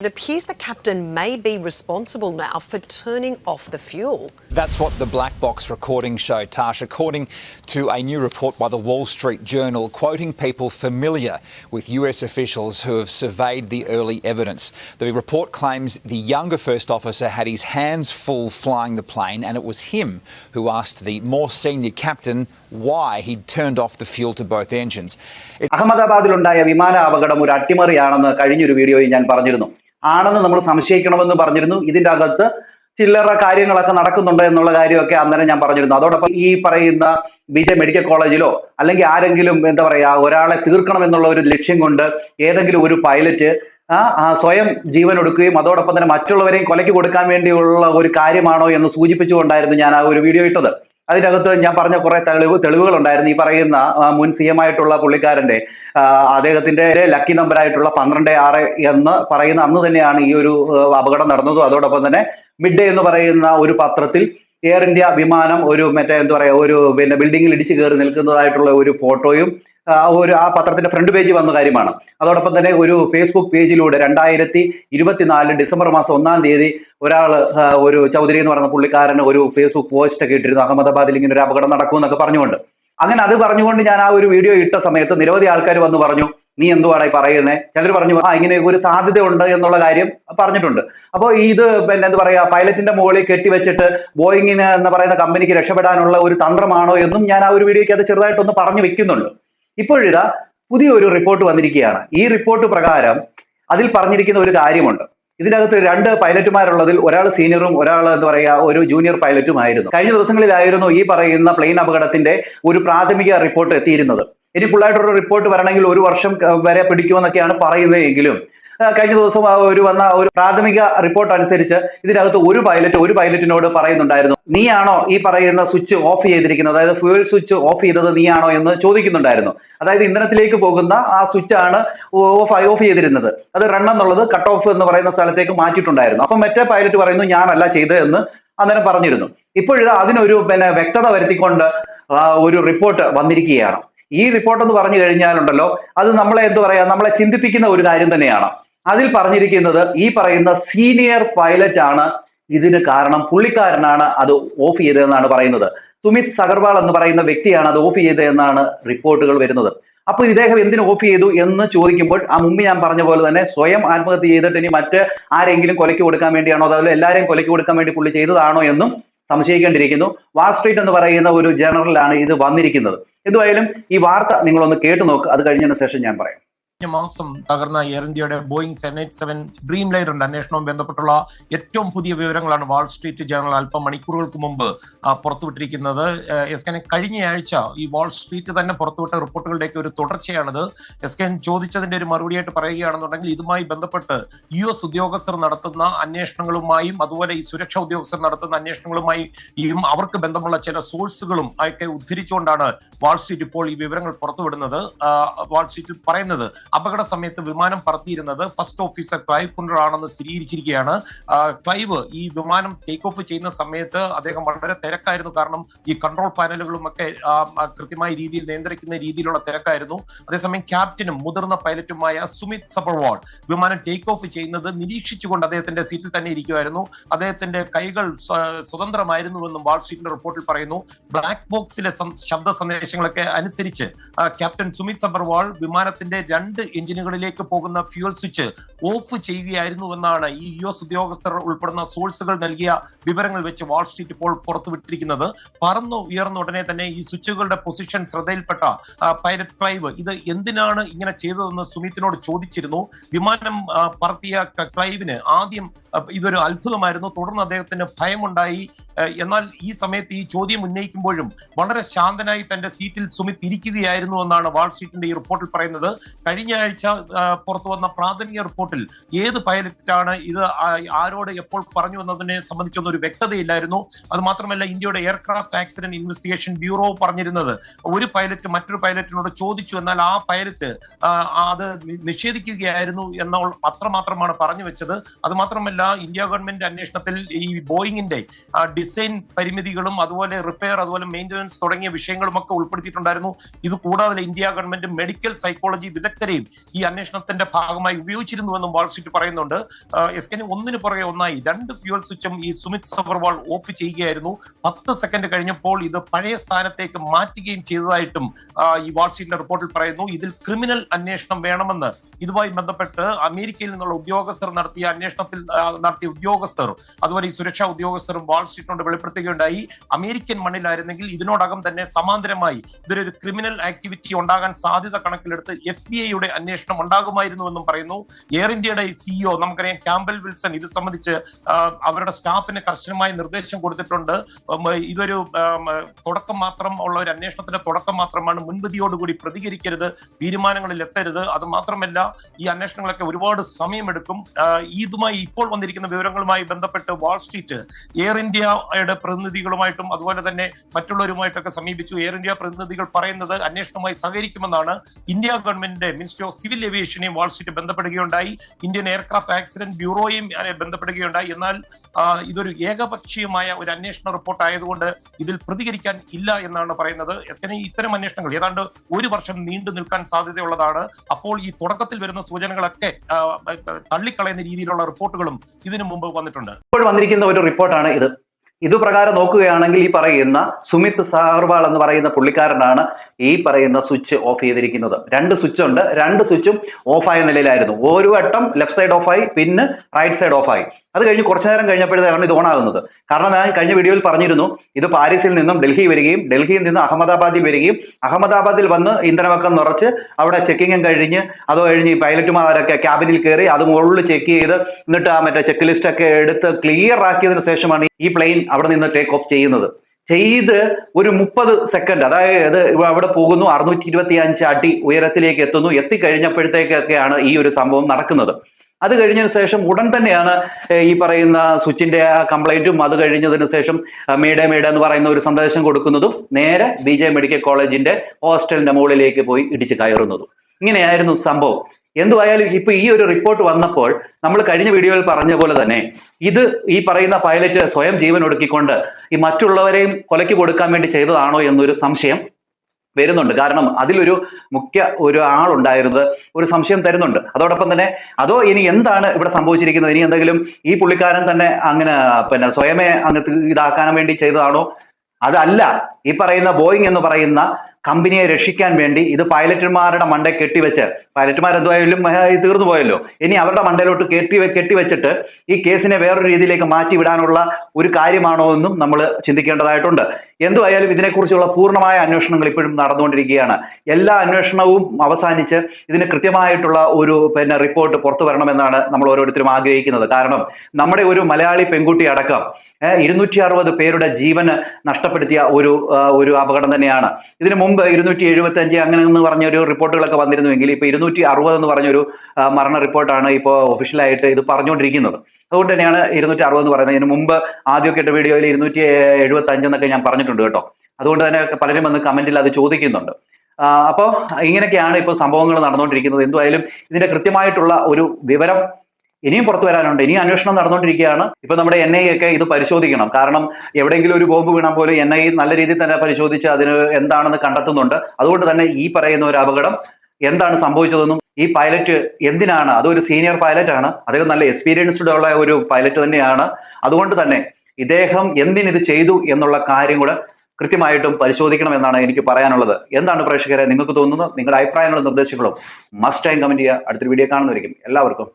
It appears the captain may be responsible now for turning off the fuel. That's what the black box recording showed, Tash, according to a new report by the Wall Street Journal, quoting people familiar with US officials who have surveyed the early evidence. The report claims the younger first officer had his hands full flying the plane, and it was him who asked the more senior captain why he'd turned off the fuel to both engines. It അഹമ്മദാബാദിലുണ്ടായ വിമാന അപകടം ഒരു അട്ടിമറിയാണെന്ന് കഴിഞ്ഞൊരു വീഡിയോയിൽ ഞാൻ പറഞ്ഞിരുന്നു ആണെന്ന് നമ്മൾ സംശയിക്കണമെന്ന് പറഞ്ഞിരുന്നു. ഇതിന്റെ അകത്ത് ചില്ലറ കാര്യങ്ങളൊക്കെ നടക്കുന്നുണ്ട് എന്നുള്ള കാര്യമൊക്കെ അന്നേരം ഞാൻ പറഞ്ഞിരുന്നു. അതോടൊപ്പം ഈ പറയുന്ന വിജയ മെഡിക്കൽ കോളേജിലോ അല്ലെങ്കിൽ ആരെങ്കിലും എന്താ പറയാ ഒരാളെ തീർക്കണം എന്നുള്ള ഒരു ലക്ഷ്യം കൊണ്ട് ഏതെങ്കിലും ഒരു പൈലറ്റ് സ്വയം ജീവൻ ഒടുക്കുകയും അതോടൊപ്പം തന്നെ മറ്റുള്ളവരെയും കൊലയ്ക്ക് കൊടുക്കാൻ വേണ്ടിയുള്ള ഒരു കാര്യമാണോ എന്ന് സൂചിപ്പിച്ചുകൊണ്ടായിരുന്നു ഞാൻ ആ ഒരു വീഡിയോ ഇട്ടത്. അതിനകത്ത് ഞാൻ പറഞ്ഞ കുറെ തെളിവ് തെളിവുകളുണ്ടായിരുന്നു. ഈ പറയുന്ന മുൻ സി എം ആയിട്ടുള്ള പുള്ളിക്കാരന്റെ അദ്ദേഹത്തിന്റെ ലക്കി നമ്പർ ആയിട്ടുള്ള പന്ത്രണ്ട് ആറ് എന്ന് പറയുന്ന അന്ന് തന്നെയാണ് ഈ ഒരു അപകടം നടന്നതും. അതോടൊപ്പം തന്നെ മിഡ് ഡേ എന്ന് പറയുന്ന ഒരു പത്രത്തിൽ എയർ ഇന്ത്യ വിമാനം ഒരു മറ്റേ എന്താ പറയാ ഒരു പിന്നെ ബിൽഡിങ്ങിൽ ഇടിച്ചു കയറി നിൽക്കുന്നതായിട്ടുള്ള ഒരു ഫോട്ടോയും ഒരു ആ പത്രത്തിന്റെ ഫ്രണ്ട് പേജ് വന്ന കാര്യമാണ്. അതോടൊപ്പം തന്നെ ഒരു ഫേസ്ബുക്ക് പേജിലൂടെ രണ്ടായിരത്തി ഇരുപത്തിനാല് ഡിസംബർ മാസം ഒന്നാം തീയതി ഒരാൾ ഒരു ചൗധരി എന്ന് പറയുന്ന പുള്ളിക്കാരൻ ഒരു ഫേസ്ബുക്ക് പോസ്റ്റ് ഒക്കെ ഇട്ടിരുന്നു. അഹമ്മദാബാദിൽ ഇങ്ങനെ ഒരു അപകടം നടക്കുമെന്നൊക്കെ പറഞ്ഞുകൊണ്ട്. അങ്ങനെ അത് പറഞ്ഞുകൊണ്ട് ഞാൻ ആ ഒരു വീഡിയോ ഇട്ട സമയത്ത് നിരവധി ആൾക്കാർ വന്ന് പറഞ്ഞു നീ എന്തുവാണ് ഈ പറയുന്നത് ചിലർ പറഞ്ഞു ആ ഇങ്ങനെ ഒരു സാധ്യത ഉണ്ട് എന്നുള്ള കാര്യം പറഞ്ഞിട്ടുണ്ട്. അപ്പോൾ ഇത് പിന്നെ എന്താ പറയുക പൈലറ്റിന്റെ മുകളിൽ കെട്ടിവെച്ചിട്ട് ബോയിങ്ങിന് എന്ന് പറയുന്ന കമ്പനിക്ക് രക്ഷപ്പെടാനുള്ള ഒരു തന്ത്രമാണോ എന്നും ഞാൻ ആ ഒരു വീഡിയോയ്ക്ക് അത് ചെറുതായിട്ടൊന്ന് പറഞ്ഞു വെക്കുന്നുണ്ട്. ഇപ്പോഴിതാ പുതിയൊരു റിപ്പോർട്ട് വന്നിരിക്കുകയാണ്. ഈ റിപ്പോർട്ട് പ്രകാരം അതിൽ പറഞ്ഞിരിക്കുന്ന ഒരു കാര്യമുണ്ട്. ഇതിനകത്ത് രണ്ട് പൈലറ്റുമാരുള്ളതിൽ ഒരാൾ സീനിയറും ഒരാൾ എന്ന് പറയുക ഒരു ജൂനിയർ പൈലറ്റുമായിരുന്നു കഴിഞ്ഞ ദിവസങ്ങളിലായിരുന്നു ഈ പറയുന്ന പ്ലെയിൻ അപകടത്തിന്റെ ഒരു പ്രാഥമിക റിപ്പോർട്ട് എത്തിയിരുന്നത്. ഇനി ഫുള്ളായിട്ടൊരു റിപ്പോർട്ട് വരണമെങ്കിൽ ഒരു വർഷം വരെ പിടിക്കുമെന്നൊക്കെയാണ് പറയുന്നതെങ്കിലും ആ, കഴിഞ്ഞ ദിവസം ഒരു വന്ന ഒരു പ്രാഥമിക റിപ്പോർട്ട് അനുസരിച്ച് ഇതിനകത്ത് ഒരു പൈലറ്റ് ഒരു പൈലറ്റിനോട് പറയുന്നുണ്ടായിരുന്നു. നീയാണോ ഈ പറയുന്ന സ്വിച്ച് ഓഫ് ചെയ്തിരിക്കുന്നത്? അതായത് ഫ്യൂൽ സ്വിച്ച് ഓഫ് ചെയ്തത് നീയാണോ എന്ന് ചോദിക്കുന്നുണ്ടായിരുന്നു. അതായത് ഇന്ധനത്തിലേക്ക് പോകുന്ന ആ സ്വിച്ച് ആണ് ഓഫ് ഓഫ് ചെയ്തിരുന്നത്. അത് റൺ എന്നുള്ളത് കട്ട് ഓഫ് എന്ന് പറയുന്ന സ്ഥലത്തേക്ക് മാറ്റിയിട്ടുണ്ടായിരുന്നു. അപ്പം മറ്റേ പൈലറ്റ് പറയുന്നു ഞാനല്ല ചെയ്തതെന്ന് അന്നേരം പറഞ്ഞിരുന്നു. ഇപ്പോഴും അതിനൊരു പിന്നെ വ്യക്തത വരുത്തിക്കൊണ്ട് ഒരു റിപ്പോർട്ട് വന്നിരിക്കുകയാണ്. ഈ റിപ്പോർട്ട് എന്ന് പറഞ്ഞു കഴിഞ്ഞാലുണ്ടല്ലോ അത് നമ്മളെ എന്ത് പറയാ നമ്മളെ ചിന്തിപ്പിക്കുന്ന ഒരു കാര്യം തന്നെയാണ്. അതിൽ പറഞ്ഞിരിക്കുന്നത് ഈ പറയുന്ന സീനിയർ പൈലറ്റ് ആണ് ഇതിന് കാരണം. പുള്ളിക്കാരനാണ് അത് ഓഫ് ചെയ്തതെന്നാണ് പറയുന്നത്. സുമിത് സഗർവാൾ എന്ന് പറയുന്ന വ്യക്തിയാണ് അത് ഓഫ് ചെയ്തതെന്നാണ് റിപ്പോർട്ടുകൾ വരുന്നത്. അപ്പോൾ ഇദ്ദേഹം എന്തിനു ഓഫ് ചെയ്തു എന്ന് ചോദിക്കുമ്പോൾ ആ മുമ്പ് ഞാൻ പറഞ്ഞ പോലെ തന്നെ സ്വയം ആത്മഹത്യ ചെയ്തിട്ട് ഇനി മറ്റ് ആരെങ്കിലും കൊലയ്ക്ക് കൊടുക്കാൻ വേണ്ടിയാണോ അതോ എല്ലാവരെയും കൊലയ്ക്ക് കൊടുക്കാൻ വേണ്ടി പുള്ളി ചെയ്തതാണോ എന്നും സംശയിക്കേണ്ടിയിരിക്കുന്നു. വാൾ സ്ട്രീറ്റ് എന്ന് പറയുന്ന ഒരു ജേണലിലാണ് ഇത് വന്നിരിക്കുന്നത്. എന്തുവായാലും ഈ വാർത്ത നിങ്ങളൊന്ന് കേട്ടു നോക്ക്. അത് കഴിഞ്ഞതിന് ശേഷം ഞാൻ പറയാം. കഴിഞ്ഞ മാസം തകർന്ന എയർ ഇന്ത്യയുടെ Boeing seven eight seven dream ലൈനറിന്റെ അന്വേഷണവും ബന്ധപ്പെട്ടുള്ള ഏറ്റവും പുതിയ വിവരങ്ങളാണ് വാൾ സ്ട്രീറ്റ് ജേണൽ അല്പം മണിക്കൂറുകൾക്ക് മുമ്പ് പുറത്തുവിട്ടിരിക്കുന്നത്. എസ് കെ കഴിഞ്ഞയാഴ്ച ഈ വാൾ സ്ട്രീറ്റ് തന്നെ പുറത്തുവിട്ട റിപ്പോർട്ടുകളുടെയൊക്കെ ഒരു തുടർച്ചയാണിത്. എസ് കെ ചോദിച്ചതിന്റെ ഒരു മറുപടിയായിട്ട് പറയുകയാണെന്നുണ്ടെങ്കിൽ ഇതുമായി ബന്ധപ്പെട്ട് യു എസ് ഉദ്യോഗസ്ഥർ നടത്തുന്ന അന്വേഷണങ്ങളുമായും അതുപോലെ ഈ സുരക്ഷാ ഉദ്യോഗസ്ഥർ നടത്തുന്ന അന്വേഷണങ്ങളുമായും അവർക്ക് ബന്ധമുള്ള ചില സോഴ്സുകളും ഒക്കെ ഉദ്ധരിച്ചുകൊണ്ടാണ് വാൾ സ്ട്രീറ്റ് ഇപ്പോൾ ഈ വിവരങ്ങൾ പുറത്തുവിടുന്നത്. വാൾ സ്ട്രീറ്റിൽ പറയുന്നത് അപകട സമയത്ത് വിമാനം പറത്തിയിരുന്നത് ഫസ്റ്റ് ഓഫീസർ ക്ലൈവ് കുണ്ടർ ആണെന്ന് സ്ഥിരീകരിച്ചിരിക്കുകയാണ് ക്ലൈവ് ഈ വിമാനം ടേക്ക് ഓഫ് ചെയ്യുന്ന സമയത്ത് അദ്ദേഹം വളരെ തിരക്കായിരുന്നു. കാരണം ഈ കൺട്രോൾ പാനലുകളും ഒക്കെ കൃത്യമായ രീതിയിൽ നിയന്ത്രിക്കുന്ന രീതിയിലുള്ള തിരക്കായിരുന്നു. അതേസമയം ക്യാപ്റ്റനും മുതിർന്ന പൈലറ്റുമായ സുമിത് സബർവാൾ വിമാനം ടേക്ക് ഓഫ് ചെയ്യുന്നത് നിരീക്ഷിച്ചുകൊണ്ട് അദ്ദേഹത്തിന്റെ സീറ്റിൽ തന്നെ ഇരിക്കുമായിരുന്നു അദ്ദേഹത്തിന്റെ കൈകൾ സ്വ- സ്വതന്ത്രമായിരുന്നുവെന്നും വാൾ സ്ട്രീറ്റിന്റെ റിപ്പോർട്ടിൽ പറയുന്നു. ബ്ലാക്ക് ബോക്സിലെ ശബ്ദ സന്ദേശങ്ങളൊക്കെ അനുസരിച്ച് ക്യാപ്റ്റൻ സുമിത് സബർവാൾ വിമാനത്തിന്റെ രണ്ട് എഞ്ചിനുകളിലേക്ക് പോകുന്ന ഫ്യൂൽ സ്വിച്ച് ഓഫ് ചെയ്യുകയായിരുന്നുവെന്നാണ് ഈ യു എസ് ഉദ്യോഗസ്ഥർ ഉൾപ്പെടുന്ന സോഴ്സുകൾ നൽകിയ വിവരങ്ങൾ വെച്ച് വാൾസ്ട്രീറ്റ് ഇപ്പോൾ പുറത്തുവിട്ടിരിക്കുന്നത് പറന്നു ഉയർന്ന ഉടനെ തന്നെ ഈ സ്വിച്ചുകളുടെ പൊസിഷൻ ശ്രദ്ധയിൽപ്പെട്ട പൈലറ്റ് ക്ലൈവ് ഇത് എന്തിനാണ് ഇങ്ങനെ ചെയ്തതെന്ന് സുമിത്തിനോട് ചോദിച്ചിരുന്നു. വിമാനം പറത്തിയ ക്ലൈവിന് ആദ്യം ഇതൊരു അത്ഭുതമായിരുന്നു. തുടർന്ന് അദ്ദേഹത്തിന് ഭയമുണ്ടായി. എന്നാൽ ഈ സമയത്ത് ഈ ചോദ്യം ഉന്നയിക്കുമ്പോഴും വളരെ ശാന്തനായി തന്റെ സീറ്റിൽ സുമിത് ഇരിക്കുകയായിരുന്നു എന്നാണ് വാൾ സ്ട്രീറ്റിന്റെ ഈ റിപ്പോർട്ടിൽ പറയുന്നത്. കഴിഞ്ഞ ആഴ്ച ആ, പുറത്തു വന്ന പ്രാഥമിക റിപ്പോർട്ടിൽ ഏത് പൈലറ്റാണ് ഇത് ആരോട് എപ്പോൾ പറഞ്ഞു എന്നതിനെ സംബന്ധിച്ചൊന്നും ഒരു വ്യക്തതയില്ലായിരുന്നു. അത് മാത്രമല്ല ഇന്ത്യയുടെ എയർക്രാഫ്റ്റ് ആക്സിഡന്റ് ഇൻവെസ്റ്റിഗേഷൻ ബ്യൂറോ പറഞ്ഞിരുന്നത് ഒരു പൈലറ്റ് മറ്റൊരു പൈലറ്റിനോട് ചോദിച്ചു എന്നാൽ ആ പൈലറ്റ് അത് നിഷേധിക്കുകയായിരുന്നു എന്ന അത്രമാത്രമാണ് പറഞ്ഞു വെച്ചത്. അത് മാത്രമല്ല ഇന്ത്യ ഗവൺമെന്റ് അന്വേഷണത്തിൽ ഈ ബോയിങ്ങിന്റെ ഡിസൈൻ പരിമിതികളും അതുപോലെ റിപ്പയർ അതുപോലെ മെയിന്റനൻസ് തുടങ്ങിയ വിഷയങ്ങളും ഒക്കെ ഉൾപ്പെടുത്തിയിട്ടുണ്ടായിരുന്നു. ഇത് കൂടാതെ ഇന്ത്യ ഗവൺമെന്റ് മെഡിക്കൽ സൈക്കോളജി വിദഗ്ധരെയും വീഡിയോയും ഈ അന്വേഷണത്തിന്റെ ഭാഗമായി ഉപയോഗിച്ചിരുന്നുവെന്നും വാൾ സ്ട്രീറ്റ് പറയുന്നുണ്ട്. എസ് കെ ഒന്നിന് പുറകെ ഒന്നായി. രണ്ട് ഫ്യൂൽ സ്വിച്ചും ഈ സുമിത് സബർവാൾ ഓഫ് ചെയ്യുകയായിരുന്നു. പത്ത് സെക്കൻഡ് കഴിഞ്ഞപ്പോൾ ഇത് പഴയ സ്ഥാനത്തേക്ക് മാറ്റുകയും ചെയ്തതായിട്ടും ഈ വാൾ സ്ട്രീറ്റിന്റെ റിപ്പോർട്ടിൽ പറയുന്നു. ഇതിൽ ക്രിമിനൽ അന്വേഷണം വേണമെന്ന് ഇതുമായി ബന്ധപ്പെട്ട് അമേരിക്കയിൽ നിന്നുള്ള ഉദ്യോഗസ്ഥർ നടത്തിയ അന്വേഷണത്തിൽ നടത്തിയ ഉദ്യോഗസ്ഥർ അതുപോലെ ഈ സുരക്ഷാ ഉദ്യോഗസ്ഥരും വാൾ സ്ട്രീറ്റിനോട് വെളിപ്പെടുത്തുകയുണ്ടായി. അമേരിക്കൻ മണ്ണിലായിരുന്നെങ്കിൽ ഇതിനോടകം തന്നെ സമാന്തരമായി ഇതൊരു ക്രിമിനൽ ആക്ടിവിറ്റി ഉണ്ടാകാൻ സാധ്യത കണക്കിലെടുത്ത് എഫ് ബി ഐയുടെ അന്വേഷണം ഉണ്ടാകുമായിരുന്നുവെന്നും പറയുന്നു. എയർ ഇന്ത്യയുടെ സിഇഒ നമുക്കറിയാം ക്യാമ്പൽ വിൽസൺ ഇത് സംബന്ധിച്ച് അവരുടെ സ്റ്റാഫിന് കർശനമായ നിർദ്ദേശം കൊടുത്തിട്ടുണ്ട്. ഇതൊരു തുടക്കം മാത്രം ഉള്ള ഒരു അന്വേഷണത്തിന്റെ തുടക്കം മാത്രമാണ് മുൻവിധിയോടുകൂടി പ്രതികരിക്കരുത് തീരുമാനങ്ങളിൽ എത്തരുത്. അത് മാത്രമല്ല ഈ അന്വേഷണങ്ങളൊക്കെ ഒരുപാട് സമയമെടുക്കും. ഇതുമായി ഇപ്പോൾ വന്നിരിക്കുന്ന വിവരങ്ങളുമായി ബന്ധപ്പെട്ട് വാൾ സ്ട്രീറ്റ് എയർ ഇന്ത്യയുടെ പ്രതിനിധികളുമായിട്ടും അതുപോലെ തന്നെ മറ്റുള്ളവരുമായിട്ടൊക്കെ സമീപിച്ചു. എയർ ഇന്ത്യ പ്രതിനിധികൾ പറയുന്നത് അന്വേഷണവുമായി സഹകരിക്കുമെന്നാണ് ഇന്ത്യ ഗവൺമെന്റിന്റെ മിനിസ്ട്രി ഓഫ് സിവിൽ ഏവിയേഷനെയും വാൾ സ്ട്രീറ്റ് ബന്ധപ്പെടുകയുണ്ടായി. ഇന്ത്യൻ എയർക്രാഫ്റ്റ് ആക്സിഡന്റ് ബ്യൂറോയും ബന്ധപ്പെടുകയുണ്ടായി. എന്നാൽ ഇതൊരു ഏകപക്ഷീയമായ ഒരു അന്വേഷണ റിപ്പോർട്ട് ആയതുകൊണ്ട് ഇതിൽ പ്രതികരിക്കാൻ ഇല്ല എന്നാണ് പറയുന്നത്. എസ് കെ ഇത്തരം അന്വേഷണങ്ങൾ ഏതാണ്ട് ഒരു വർഷം നീണ്ടു നിൽക്കാൻ സാധ്യതയുള്ളതാണ്. അപ്പോൾ ഈ തുടക്കത്തിൽ വരുന്ന സൂചനകളൊക്കെ തള്ളിക്കളയുന്ന രീതിയിലുള്ള റിപ്പോർട്ടുകളും ഇതിനു മുമ്പ് വന്നിട്ടുണ്ട്. ഇപ്പോൾ വന്നിരിക്കുന്ന ഒരു റിപ്പോർട്ടാണ് ഇത്. ഇത് പ്രകാരം നോക്കുകയാണെങ്കിൽ ഈ പറയുന്ന സുമിത് സാർവാൾ എന്ന് പറയുന്ന പുള്ളിക്കാരനാണ് ഈ പറയുന്ന സ്വിച്ച് ഓഫ് ചെയ്തിരിക്കുന്നത്. രണ്ട് സ്വിച്ച് ഉണ്ട്. രണ്ട് സ്വിച്ചും ഓഫായ നിലയിലായിരുന്നു. ഒരു വട്ടം ലെഫ്റ്റ് സൈഡ് ഓഫായി പിന്നെ റൈറ്റ് സൈഡ് ഓഫായി അത് കഴിഞ്ഞ് കുറച്ചു നേരം കഴിഞ്ഞപ്പോഴത്തേക്കാണ് ഇത് ഓൺ ആകുന്നത്. കാരണം ഞാൻ കഴിഞ്ഞ വീഡിയോയിൽ പറഞ്ഞിരുന്നു ഇത് പാരീസിൽ നിന്നും ഡൽഹി വരികയും ഡൽഹിയിൽ നിന്ന് അഹമ്മദാബാദിൽ വരികയും അഹമ്മദാബാദിൽ വന്ന് ഇന്ധനമൊക്കെ നിറച്ച് അവിടെ ചെക്കിങ്ങും കഴിഞ്ഞ് അത് കഴിഞ്ഞ് പൈലറ്റുമാരൊക്കെ ക്യാബിനിൽ കയറി അത് മുകളിൽ ചെക്ക് ചെയ്ത് എന്നിട്ട് ആ മറ്റേ ചെക്ക് ലിസ്റ്റ് ഒക്കെ എടുത്ത് ക്ലിയർ ആക്കിയതിന് ശേഷമാണ് ഈ പ്ലെയിൻ അവിടെ നിന്ന് ടേക്ക് ഓഫ് ചെയ്യുന്നത്. ചെയ്ത് ഒരു മുപ്പത് സെക്കൻഡ് അതായത് അവിടെ പോകുന്നു അറുന്നൂറ്റി ഇരുപത്തി അഞ്ച് അടി ഉയരത്തിലേക്ക് എത്തുന്നു. എത്തിക്കഴിഞ്ഞപ്പോഴത്തേക്കൊക്കെയാണ് ഈ ഒരു സംഭവം നടക്കുന്നത്. അത് കഴിഞ്ഞതിന് ശേഷം ഉടൻ തന്നെയാണ് ഈ പറയുന്ന സ്വിച്ചിന്റെ കംപ്ലൈന്റും അത് കഴിഞ്ഞതിന് ശേഷം മേഡേ മേഡേ എന്ന് പറയുന്ന ഒരു സന്ദേശം കൊടുക്കുന്നതും നേരെ ബി ജെ മെഡിക്കൽ കോളേജിന്റെ ഹോസ്റ്റലിന്റെ മുകളിലേക്ക് പോയി ഇടിച്ച് കയറുന്നതും. ഇങ്ങനെയായിരുന്നു സംഭവം. എന്തുവായാലും ഇപ്പൊ ഈ ഒരു റിപ്പോർട്ട് വന്നപ്പോൾ നമ്മൾ കഴിഞ്ഞ വീഡിയോയിൽ പറഞ്ഞ പോലെ തന്നെ ഇത് ഈ പറയുന്ന പൈലറ്റ് സ്വയം ജീവൻ ഒടുക്കിക്കൊണ്ട് ഈ മറ്റുള്ളവരെയും കൊലയ്ക്ക് കൊടുക്കാൻ വേണ്ടി ചെയ്തതാണോ എന്നൊരു സംശയം വരുന്നുണ്ട്. കാരണം അതിലൊരു മുഖ്യ ഒരു ആളുണ്ടായിരുന്നത് ഒരു സംശയം തരുന്നുണ്ട്. അതോടൊപ്പം തന്നെ അതോ ഇനി എന്താണ് ഇവിടെ സംഭവിച്ചിരിക്കുന്നത്? ഇനി എന്തെങ്കിലും ഈ പുള്ളിക്കാരൻ തന്നെ അങ്ങനെ പിന്നെ സ്വയമേ അങ്ങ് ഇതാക്കാൻ വേണ്ടി ചെയ്തതാണോ? അതല്ല. ഈ പറയുന്ന ബോയിങ് എന്ന് പറയുന്ന കമ്പനിയെ രക്ഷിക്കാൻ വേണ്ടി ഇത് പൈലറ്റുമാരുടെ മണ്ട കെട്ടിവെച്ച് പൈലറ്റുമാർ എന്തായാലും തീർന്നു പോയല്ലോ ഇനി അവരുടെ മണ്ടയിലോട്ട് കെട്ടി കെട്ടിവെച്ചിട്ട് ഈ കേസിനെ വേറൊരു രീതിയിലേക്ക് മാറ്റി വിടാനുള്ള ഒരു കാര്യമാണോ എന്നും നമ്മൾ ചിന്തിക്കേണ്ടതായിട്ടുണ്ട്. എന്തുവായാലും ഇതിനെക്കുറിച്ചുള്ള പൂർണമായ അന്വേഷണങ്ങൾ ഇപ്പോഴും നടന്നുകൊണ്ടിരിക്കുകയാണ്. എല്ലാ അന്വേഷണവും അവസാനിച്ച് ഇതിന് കൃത്യമായിട്ടുള്ള ഒരു പിന്നെ റിപ്പോർട്ട് പുറത്തു വരണമെന്നാണ് നമ്മൾ ഓരോരുത്തരും ആഗ്രഹിക്കുന്നത്. കാരണം നമ്മുടെ ഒരു മലയാളി പെൺകുട്ടി അടക്കം ഇരുന്നൂറ്റി അറുപത് പേരുടെ ജീവന് നഷ്ടപ്പെടുത്തിയ ഒരു ഒരു അപകടം തന്നെയാണ്. ഇതിനു മുമ്പ് ഇരുന്നൂറ്റി എഴുപത്തി അഞ്ച് അങ്ങനെ എന്ന് പറഞ്ഞ ഒരു റിപ്പോർട്ടുകളൊക്കെ വന്നിരുന്നുവെങ്കിൽ ഇപ്പൊ ഇരുന്നൂറ്റി അറുപത് എന്ന് പറഞ്ഞൊരു മരണ റിപ്പോർട്ടാണ് ഇപ്പോൾ ഒഫീഷ്യലായിട്ട് ഇത് പറഞ്ഞുകൊണ്ടിരിക്കുന്നത്. അതുകൊണ്ട് തന്നെയാണ് ഇരുന്നൂറ്റി അറുപത് എന്ന് പറയുന്നത്. ഇതിന് മുമ്പ് ആദ്യമൊക്കെ ഇട്ട വീഡിയോയിൽ ഇരുന്നൂറ്റി എഴുപത്തി അഞ്ചെന്നൊക്കെ ഞാൻ പറഞ്ഞിട്ടുണ്ട് കേട്ടോ. അതുകൊണ്ട് തന്നെ പലരും വന്ന് കമന്റിൽ അത് ചോദിക്കുന്നുണ്ട്. അപ്പോൾ ഇങ്ങനെയൊക്കെയാണ് ഇപ്പോൾ സംഭവങ്ങൾ നടന്നുകൊണ്ടിരിക്കുന്നത്. എന്തുമായാലും ഇതിന്റെ കൃത്യമായിട്ടുള്ള ഒരു വിവരം ഇനിയും പുറത്തു വരാനുണ്ട്. ഇനിയും അന്വേഷണം നടന്നുകൊണ്ടിരിക്കുകയാണ്. ഇപ്പൊ നമ്മുടെ എൻ ഐ ഒക്കെ ഇത് പരിശോധിക്കണം. കാരണം എവിടെയെങ്കിലും ഒരു ബോംബ് വീണാൽ പോലും എൻ ഐ നല്ല രീതിയിൽ തന്നെ പരിശോധിച്ച് അതിന് എന്താണെന്ന് കണ്ടെത്തുന്നുണ്ട്. അതുകൊണ്ട് തന്നെ ഈ പറയുന്ന ഒരു അപകടം എന്താണ് സംഭവിച്ചതെന്നും ഈ പൈലറ്റ് എന്തിനാണ്? അതൊരു സീനിയർ പൈലറ്റ് ആണ്. അദ്ദേഹം നല്ല എക്സ്പീരിയൻസ്ഡ് ഉള്ള ഒരു പൈലറ്റ് തന്നെയാണ്. അതുകൊണ്ട് തന്നെ ഇദ്ദേഹം എന്തിനിത് ചെയ്തു എന്നുള്ള കാര്യം കൂടെ കൃത്യമായിട്ടും പരിശോധിക്കണം എന്നാണ് എനിക്ക് പറയാനുള്ളത്. എന്താണ് പ്രേക്ഷകരെ നിങ്ങൾക്ക് തോന്നുന്നത്? നിങ്ങളുടെ അഭിപ്രായങ്ങളും നിർദ്ദേശങ്ങളും മസ്റ്റ് ടൈം കമന്റ് ചെയ്യുക. അടുത്തൊരു വീഡിയോ കാണുന്നതായിരിക്കും എല്ലാവർക്കും